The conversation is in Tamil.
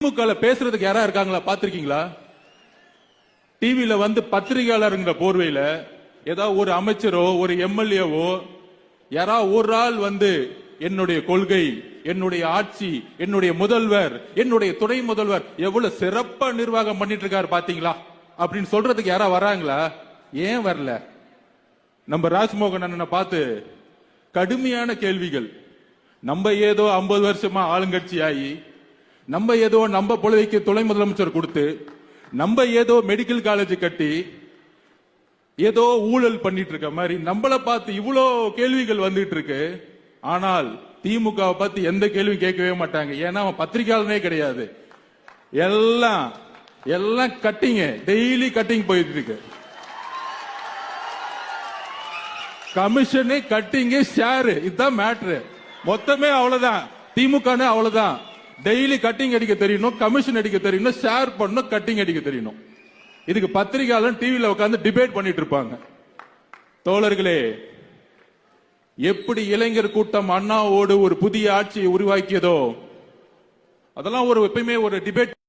திமுக பேசுறதுக்கு யாரா இருக்காங்களா? பாத்திருக்கீங்களா டிவியில வந்து பத்திரிகையாளருங்கிற போர்வையில ஏதாவது ஒரு அமைச்சரோ ஒரு எம்எல்ஏவோ யாரா ஒரு ஆள் வந்து என்னுடைய கொள்கை என்னுடைய ஆட்சி என்னுடைய முதல்வர் என்னுடைய துணை முதல்வர் எவ்வளவு சிறப்பா நிர்வாகம் பண்ணிட்டு இருக்காரு பாத்தீங்களா அப்படின்னு சொல்றதுக்கு யாரா வராங்களா? ஏன் வரல? நம்ம ராஜ்மோகன் அண்ணனை பார்த்து கடுமையான கேள்விகள். நம்ம ஏதோ ஐம்பது வருஷமா ஆளுங்கட்சி ஆகி நம்ம ஏதோ நம்ம பொழுதைக்கு துணை முதலமைச்சர் கொடுத்து நம்ம ஏதோ மெடிக்கல் காலேஜ் கட்டி ஏதோ ஊழல் பண்ணிட்டு இருக்க மாதிரி நம்மளை பார்த்து இவ்வளோ கேள்விகள் வந்துட்டு இருக்கு. ஆனால் திமுகவை பார்த்து எந்த கேள்வியும் கேட்கவே மாட்டாங்க. ஏன்னா அவன் பத்திரிகையாளனே கிடையாது. எல்லாம் எல்லாம் கட்டிங்க டெய்லி கட்டிங் போயிட்டு இருக்கு. கமிஷனு கட்டிங்கு ஷேரு இதுதான் மேட்ரு மொத்தமே அவ்வளவுதான். திமுக அவ்வளவுதான். டெய்லி கட்டிங் அடிக்க தெரியணும் கமிஷன் அடிக்க தெரியணும் ஷேர் பண்ணணும் கட்டிங் அடிக்க தெரியணும் இதுக்கு பத்திரிகையாளர் டிவியில் உட்காந்து டிபேட் பண்ணிட்டு இருப்பாங்க. தோழர்களே எப்படி இளைஞர் கூட்டம் அண்ணாவோடு ஒரு புதிய ஆட்சியை உருவாக்கியதோ அதெல்லாம் ஒரு எப்பயுமே ஒரு டிபேட்